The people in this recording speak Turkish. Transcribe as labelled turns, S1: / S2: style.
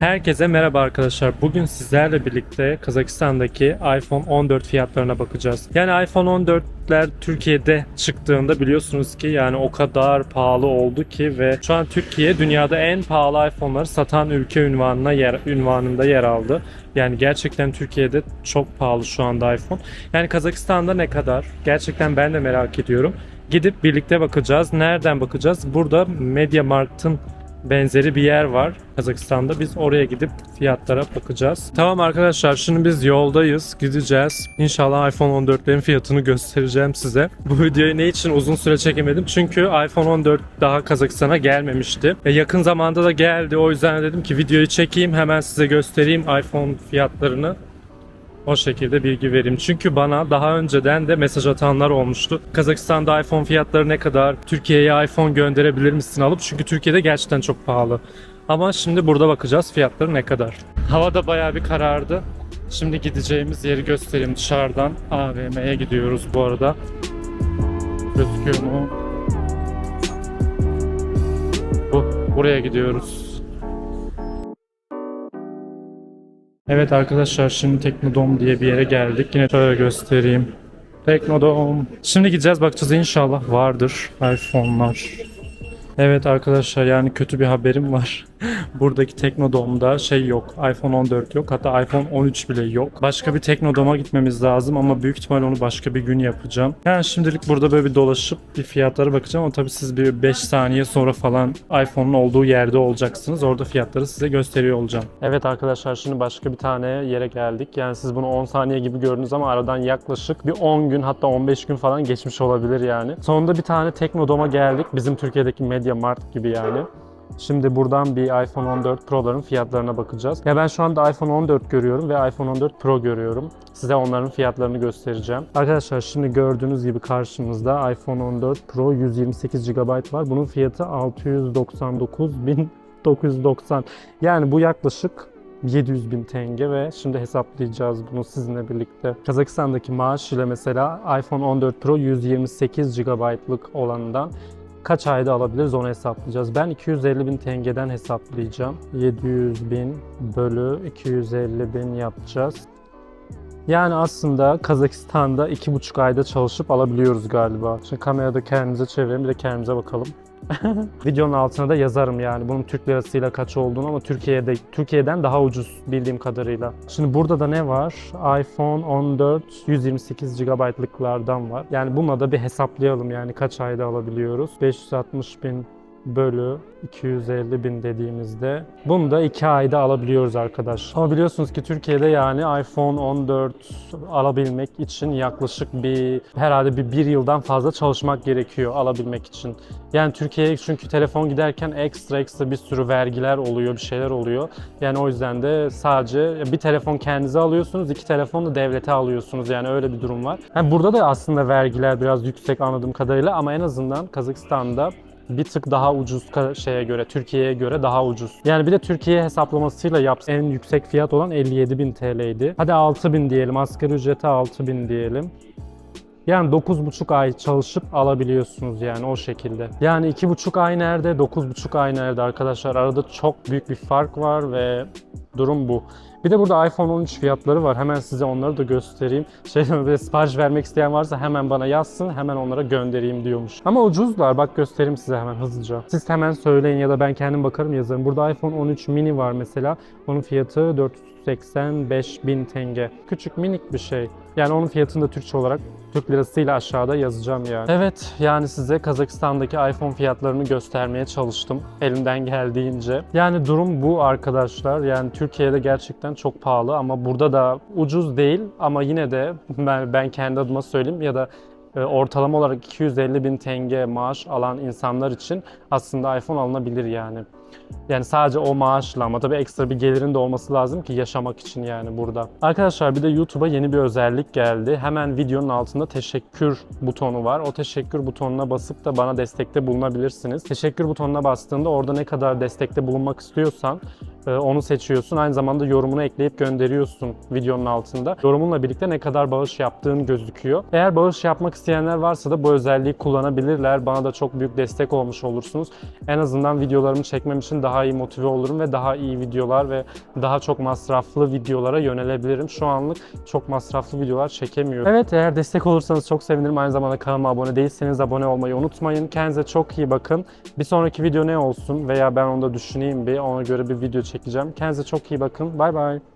S1: Herkese merhaba arkadaşlar. Bugün sizlerle birlikte Kazakistan'daki iPhone 14 fiyatlarına bakacağız. Yani iPhone 14'ler Türkiye'de çıktığında biliyorsunuz ki yani o kadar pahalı oldu ki ve şu an Türkiye dünyada en pahalı iPhone'ları satan ülke ünvanına yer ünvanında yer aldı. Yani gerçekten Türkiye'de çok pahalı şu anda iPhone. Yani Kazakistan'da ne kadar? Gerçekten ben de merak ediyorum. Gidip birlikte bakacağız. Nereden bakacağız? Burada MediaMarkt'ın benzeri bir yer var Kazakistan'da. Biz oraya gidip fiyatlara bakacağız. Tamam arkadaşlar şimdi biz yoldayız. Gideceğiz. İnşallah iPhone 14'lerin fiyatını göstereceğim size. Bu videoyu ne için uzun süre çekemedim? Çünkü iPhone 14 daha Kazakistan'a gelmemişti. E, yakın zamanda da geldi. O yüzden dedim ki videoyu çekeyim hemen size göstereyim iPhone fiyatlarını. O şekilde bilgi vereyim. Çünkü bana daha önceden de mesaj atanlar olmuştu. Kazakistan'da iPhone fiyatları ne kadar? Türkiye'ye iPhone gönderebilir misin alıp? Çünkü Türkiye'de gerçekten çok pahalı. Ama şimdi burada bakacağız fiyatları ne kadar. Hava da bayağı bir karardı. Şimdi gideceğimiz yeri göstereyim dışarıdan. AVM'ye gidiyoruz bu arada. Gözüküyor mu? Bu. Buraya gidiyoruz. Evet arkadaşlar şimdi Teknodom diye bir yere geldik. Yine şöyle göstereyim. Teknodom. Şimdi gideceğiz bakacağız inşallah vardır iPhone'lar. Evet arkadaşlar yani kötü bir haberim var. Buradaki Teknodom'da şey yok. iPhone 14 yok. Hatta iPhone 13 bile yok. Başka bir Teknodom'a gitmemiz lazım ama büyük ihtimal onu başka bir gün yapacağım. Yani şimdilik burada böyle bir dolaşıp bir fiyatlara bakacağım ama tabii siz bir 5 saniye sonra falan iPhone'un olduğu yerde olacaksınız. Orada fiyatları size gösteriyor olacağım. Evet arkadaşlar şimdi başka bir tane yere geldik. Yani siz bunu 10 saniye gibi gördünüz ama aradan yaklaşık bir 10 gün hatta 15 gün falan geçmiş olabilir yani. Sonunda bir tane Teknodom'a geldik. Bizim Türkiye'deki MediaMarkt gibi yani. Şimdi buradan bir iPhone 14 Pro'ların fiyatlarına bakacağız. Ya ben şu anda iPhone 14 görüyorum ve iPhone 14 Pro görüyorum. Size onların fiyatlarını göstereceğim. Arkadaşlar şimdi gördüğünüz gibi karşımızda iPhone 14 Pro 128 GB var. Bunun fiyatı 699.990. Yani bu yaklaşık 700 bin tenge ve şimdi hesaplayacağız bunu sizinle birlikte. Kazakistan'daki maaş ile mesela iPhone 14 Pro 128 GB'lık olanından kaç ayda alabiliriz onu hesaplayacağız. Ben 250 bin tengeden hesaplayacağım. 700 bin bölü 250 bin yapacağız. Yani aslında Kazakistan'da 2,5 ayda çalışıp alabiliyoruz galiba. Şimdi kamerada kendimize çevirelim bir de kendimize bakalım. Videonun altına da yazarım yani bunun Türk lirasıyla kaç olduğunu ama Türkiye'de Türkiye'den daha ucuz bildiğim kadarıyla. Şimdi burada da ne var? iPhone 14 128 GB'lıklardan var. Yani bununla da bir hesaplayalım yani kaç ayda alabiliyoruz. 560 bin bölü 250 bin dediğimizde bunu da 2 ayda alabiliyoruz arkadaş. Ama biliyorsunuz ki Türkiye'de yani iPhone 14 alabilmek için yaklaşık bir herhalde bir, bir yıldan fazla çalışmak gerekiyor alabilmek için. Yani Türkiye'ye çünkü telefon giderken ekstra ekstra bir sürü vergiler oluyor, bir şeyler oluyor. Yani o yüzden de sadece bir telefon kendinize alıyorsunuz, iki telefon da devlete alıyorsunuz. Yani öyle bir durum var. Yani burada da aslında vergiler biraz yüksek anladığım kadarıyla ama en azından Kazakistan'da bir tık daha ucuz şeye göre, Türkiye'ye göre daha ucuz. Yani bir de Türkiye hesaplamasıyla yapsa en yüksek fiyat olan 57.000 TL'ydi. Hadi 6.000 diyelim, asgari ücreti 6.000 diyelim. Yani 9,5 ay çalışıp alabiliyorsunuz yani o şekilde. Yani 2,5 ay nerede, 9,5 ay nerede arkadaşlar? Arada çok büyük bir fark var ve durum bu. Bir de burada iPhone 13 fiyatları var. Hemen size onları da göstereyim. Şey böyle sipariş vermek isteyen varsa hemen bana yazsın. Hemen onlara göndereyim diyormuş. Ama ucuzlar. Bak göstereyim size hemen hızlıca. Siz hemen söyleyin ya da ben kendim bakarım yazarım. Burada iPhone 13 mini var mesela. Onun fiyatı 485 bin tenge. Küçük minik bir şey. Yani onun fiyatını da Türkçe olarak Türk lirasıyla aşağıda yazacağım yani. Evet yani size Kazakistan'daki iPhone fiyatlarını göstermeye çalıştım elimden geldiğince. Yani durum bu arkadaşlar. Yani Türkiye'de gerçekten çok pahalı ama burada da ucuz değil ama yine de ben, ben kendi adıma söyleyeyim ya da e, ortalama olarak 250 bin tenge maaş alan insanlar için aslında iPhone alınabilir yani. Yani sadece o maaşla ama tabii ekstra bir gelirin de olması lazım ki yaşamak için yani burada. Arkadaşlar bir de YouTube'a yeni bir özellik geldi. Hemen videonun altında teşekkür butonu var. O teşekkür butonuna basıp da bana destekte bulunabilirsiniz. Teşekkür butonuna bastığında orada ne kadar destekte bulunmak istiyorsan Ee, onu seçiyorsun. Aynı zamanda yorumunu ekleyip gönderiyorsun videonun altında. Yorumunla birlikte ne kadar bağış yaptığın gözüküyor. Eğer bağış yapmak isteyenler varsa da bu özelliği kullanabilirler. Bana da çok büyük destek olmuş olursunuz. En azından videolarımı çekmem için daha iyi motive olurum ve daha iyi videolar ve daha çok masraflı videolara yönelebilirim. Şu anlık çok masraflı videolar çekemiyorum. Evet eğer destek olursanız çok sevinirim. Aynı zamanda kanalıma abone değilseniz abone olmayı unutmayın. Kendinize çok iyi bakın. Bir sonraki video ne olsun veya ben onu da düşüneyim bir ona göre bir video çekeceğim. Kendinize çok iyi bakın. Bay bay.